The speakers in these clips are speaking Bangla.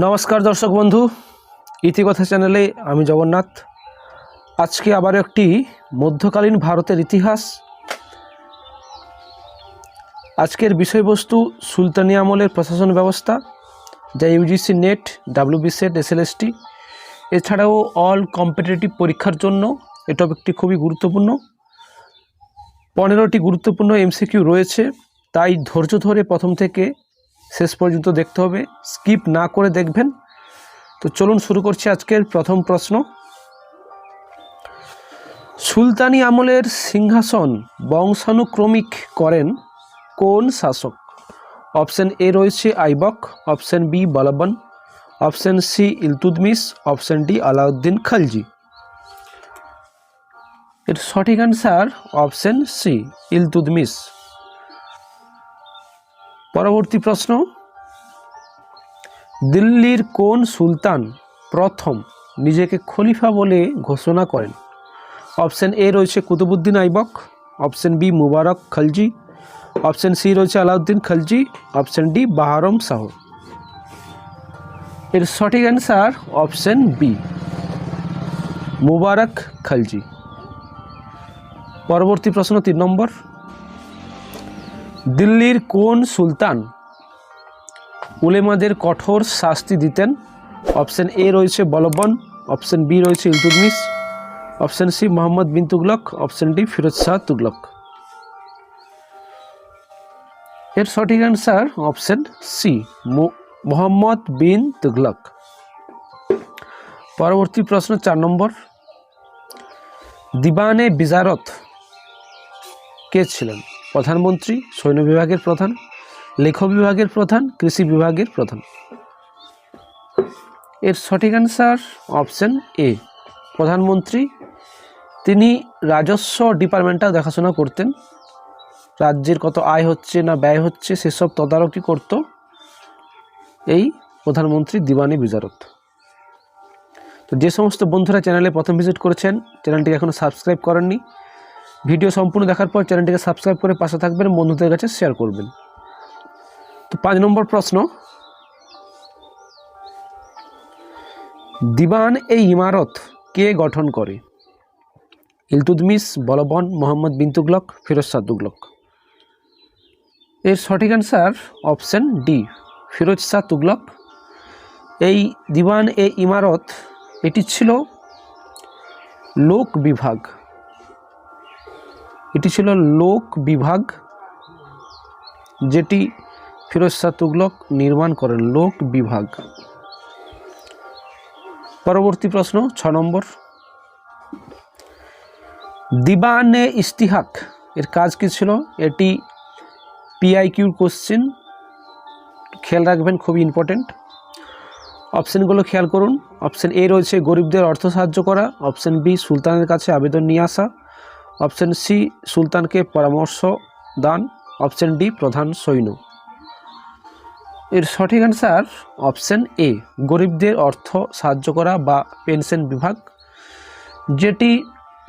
নমস্কার দর্শক বন্ধু, ইতিকথা চ্যানেলে আমি জগন্নাথ। আজকে আবার একটি মধ্যকালীন ভারতের ইতিহাস। আজকের বিষয়বস্তু সুলতানি আমলের প্রশাসন ব্যবস্থা, যা ইউজিসি নেট ডাব্লিউবিসেট এসএলএসটি এছাড়াও অল কম্পিটিটিভ পরীক্ষার জন্য এই টপিকটি খুবই গুরুত্বপূর্ণ। পনেরোটি গুরুত্বপূর্ণ এমসিকিউ রয়েছে, তাই ধৈর্য ধরে প্রথম থেকে শেষ পর্যন্ত দেখতে হবে। স্কিপ না করে দেখবেন। তো চলুন শুরু করছি আজকের প্রথম প্রশ্ন। সুলতানি আমলের সিংহাসন বংশানুক্রমিক করেন কোন শাসক? অপশন এ রয়েছে Aibak, option B Balban, option C Iltutmish, option D Alauddin Khalji. এর সঠিক অ্যান্সার অপশন সি ইলতুদমিস। পরবর্তী প্রশ্ন। দিল্লির কোন সুলতান প্রথম নিজেকে খলিফা বলে ঘোষণা করেন? অপশন এ রয়েছে Qutbuddin Aibak, option B Mubarak Khalji, option C রয়েছে আলাউদ্দিন খলজি, অপশন ডি বাহারম শাহ এর সঠিক answer option B, Mubarak Khalji. পরবর্তী প্রশ্ন তিন নম্বর। দিল্লির কোন সুলতান উলেমাদের কঠোর শাস্তি দিতেন? অপশন এ রয়েছে বলবন, অপশন বি রয়েছে Iltutmish option C Muhammad bin Tughlaq, option D Firoz Shah Tughlaq. এর সঠিক answer option C Muhammad bin Tughlaq. পরবর্তী প্রশ্ন চার নম্বর। দিবানে বিজারত কে ছিলেন? প্রধানমন্ত্রী সৈন্য বিভাগের প্রধান লেখক বিভাগের প্রধান, কৃষি বিভাগের প্রধান। এর সঠিক অ্যান্সার অপশন এ প্রধানমন্ত্রী তিনি রাজস্ব ডিপার্টমেন্টটা দেখাশোনা করতেন। রাজ্যের কত আয় হচ্ছে না ব্যয় হচ্ছে সেসব তদারকি করত। এই প্রধানমন্ত্রী দিবানি বিজারত তো যে সমস্ত বন্ধুরা চ্যানেলে প্রথম ভিজিট করেছেন চ্যানেলটি এখনও সাবস্ক্রাইব করেননি ভিডিও সম্পূর্ণ দেখার পর চ্যানেলটিকে সাবস্ক্রাইব করে পাশে থাকবেন, বন্ধুদের কাছে শেয়ার করবেন। তো পাঁচ নম্বর প্রশ্ন। দিবান এই ইমারত কে গঠন করে? ইলতুদমিস, বলবন, মোহাম্মদ বিন তুগলক, ফিরোজ শাহ তুগলক। এর সঠিক answer option D Firoz Shah Tughlaq. এই দিবান এ ইমারত, এটি ছিল লোক বিভাগ। এটি ছিল লোক বিভাগ যেটি ফিরোজ শাহ তুগলক নির্মাণ করেন, লোক বিভাগ। পরবর্তী প্রশ্ন, ছ নম্বর। দিবানে ইস্তিহাক এর কাজ কি ছিল? এটি পিআইকিউর কোশ্চেন খেয়াল রাখবেন, খুবই ইম্পর্টেন্ট অপশানগুলো খেয়াল করুন। অপশান এ রয়েছে, গরিবদের অর্থ সাহায্য করা। অপশান বি সুলতানের কাছে আবেদন নিয়ে আসা। অপশান সি, সুলতানকে পরামর্শ দান। অপশান ডি, প্রধান সৈন্য। এর সঠিক অ্যান্সার অপশান এ, গরিবদের অর্থ সাহায্য করা বা পেনশন বিভাগ। যেটি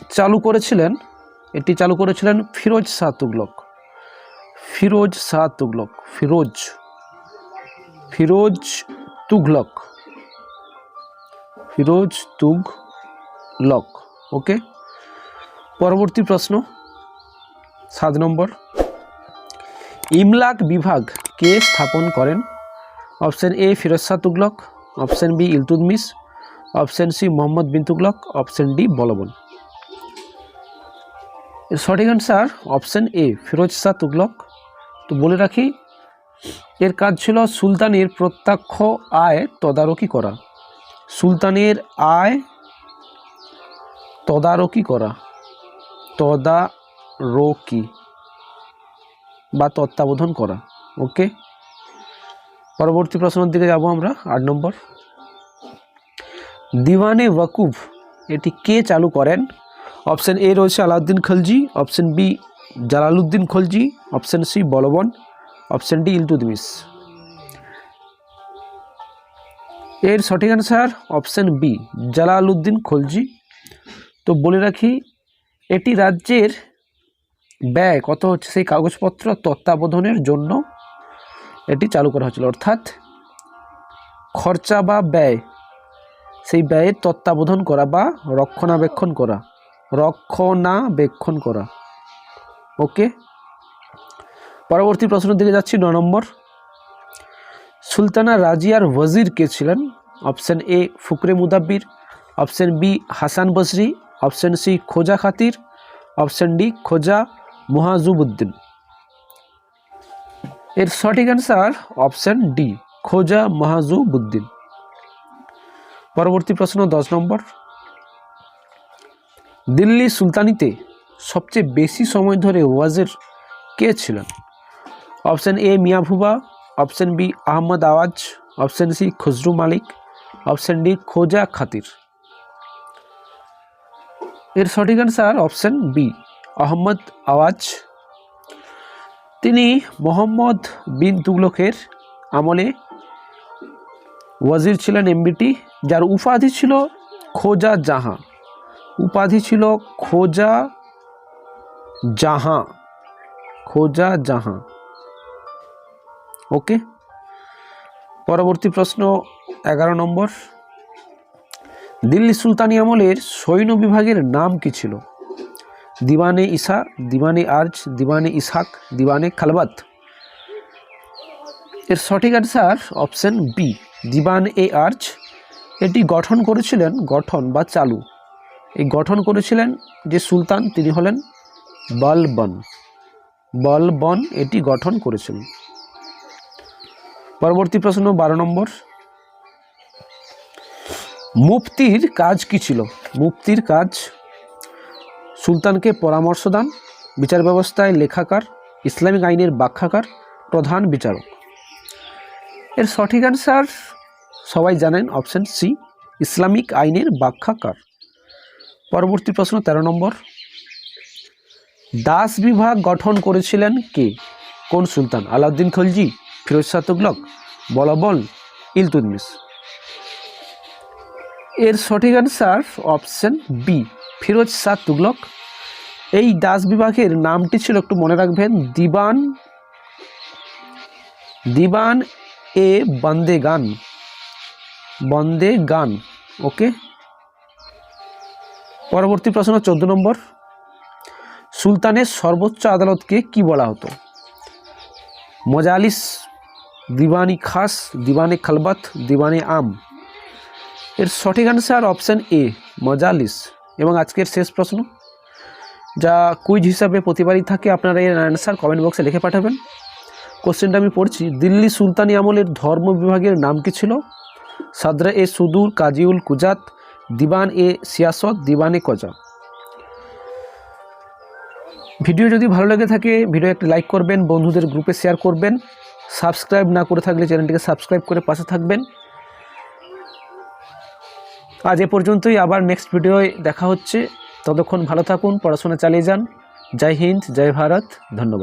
চালু করেছিলেন, এটি চালু করেছিলেন ফিরোজ শাহ তুগলক। ফিরোজ শাহ তুগলক, ফিরোজ ফিরোজ তুগলক ফিরোজ তুগলক, ওকে? পরবর্তী প্রশ্ন। সাত নম্বর। ইমলাক বিভাগ কে স্থাপন করেন? Option A Firoz Shah Tughlaq, option B Iltutmish option C Muhammad bin Tughlaq, option D Balban. এর সঠিক answer option A Firoz Shah Tughlaq. তো বলে রাখি, এর কাজ ছিল সুলতানের প্রত্যক্ষ আয় তদারকি করা। সুলতানের আয় তদারকি করা। তদারকি বা তত্ত্বাবধান করা ওকে পরবর্তী প্রশ্নের দিকে যাব আমরা, আট নম্বর। দিওয়ানে ওয়াকুফ, এটি কে চালু করেন? অপশান এ রয়েছে Alauddin Khalji option B Jalaluddin Khalji option C Balban option D Iltutmish. এর সঠিক answer option B Jalaluddin Khalji. তো বলে রাখি এটি রাজ্যের ব্যয় কত হচ্ছে? সেই কাগজপত্র তত্ত্বাবধানের জন্য এটি চালু করা হয়েছিল। অর্থাৎ খরচা বা ব্যয়, সেই ব্যয়ের তত্ত্বাবধান করা বা রক্ষণাবেক্ষণ করা রক্ষণাবেক্ষণ করা। ওকে? পরবর্তী প্রশ্নের দিকে যাচ্ছি, ন নম্বর। সুলতানা রাজিয়ার ওয়াজির কে ছিলেন? Option A, Fukrey Mudabbir. Option B, Hasan Basri. Option C Khwaja Khatir option D খোজা মুহাজুবুদ্দিন এর সঠিক অ্যান্সার অপশন ডি খোজা মাহাজুবুদ্দিন পরবর্তী প্রশ্ন দশ নম্বর। দিল্লি সুলতানিতে সবচেয়ে বেশি সময় ধরে ওয়াজের কে ছিলেন? Option A মিয়াভুবা option B Ahmad Ayaz. Option C Khusrau Malik. Option D Khwaja Khatir এর সঠিক অ্যান্সার অপশন বি আহম্মদ আওয়াজ। তিনি মোহাম্মদ বিন তুগলকের আমলে ওয়াজির ছিলেন এমবিটি যার উপাধি ছিল খোজা জাহাঁ। উপাধি ছিল খোজা জাহাঁ। খোজা জাহাঁ। ওকে পরবর্তী প্রশ্ন, এগারো নম্বর। দিল্লি সুলতানি আমলের সৈন্য বিভাগের নাম কি ছিল? দিওয়ানে ইসা দিওয়ানে আর্জ দিওয়ানে ইসাক দিওয়ানে খালবাত এর সঠিক অ্যান্সার অপশন বি দিবান এ আর্চ এটি গঠন করেছিলেন গঠন বা চালু। এই গঠন করেছিলেন যে সুলতান, তিনি হলেন বলবন। বলবন এটি গঠন করেছিলেন। পরবর্তী প্রশ্ন বারো নম্বর। মুফতির কাজ কি ছিল? মুফতির কাজ, সুলতানকে পরামর্শ দান, বিচার ব্যবস্থায় লেখাকার, ইসলামিক আইনের ব্যাখ্যাকার, প্রধান বিচারক। এর সঠিক অ্যান্সার সবাই জানেন অপশন সি ইসলামিক আইনের ব্যাখ্যাকার। পরবর্তী প্রশ্ন, তেরো নম্বর। দাস বিভাগ গঠন করেছিলেন কে? কোন সুলতান? আলাউদ্দিন খলজি, ফিরোজ শাহ বলবল, ইলতুতমিশ। এর সঠিক answer option B Firoz Shah Tughlaq. এই দাস বিভাগের নামটি ছিল একটু মনে রাখবেন, দিবান দিবান এ বন্দে গান। বন্দে গান ওকে পরবর্তী প্রশ্ন চোদ্দ নম্বর। সুলতানের সর্বোচ্চ আদালতকে কি বলা হতো? মজালিস, দিবানি খাস, দিবানে খালবাত, দিবানে আম। এর সঠিক অ্যান্সার অপশান এ মজালিস। এবং আজকের শেষ প্রশ্ন, যা কুইজ হিসাবে প্রতিবারই থাকে, আপনারা এর অ্যান্সার কমেন্ট বক্সে লিখে পাঠাবেন। কোশ্চেনটা আমি পড়ছি, দিল্লি সুলতানি আমলের ধর্ম বিভাগের নাম কি ছিল? সাদরা এ সুদূর, কাজিউল কুজাত, দিবান এ সিয়াসত, দিবান কজা। ভিডিও যদি ভালো লেগে থাকে, ভিডিও একটি লাইক করবেন, বন্ধুদের গ্রুপে শেয়ার করবেন। সাবস্ক্রাইব না করে থাকলে চ্যানেলটিকে সাবস্ক্রাইব করে পাশে থাকবেন। আজ এ পর্যন্তই, আবার নেক্সট ভিডিওয় দেখা হচ্ছে। ততক্ষণ ভালো থাকুন, পড়াশোনা চালিয়ে যান। জয় হিন্দ, জয় ভারত, ধন্যবাদ।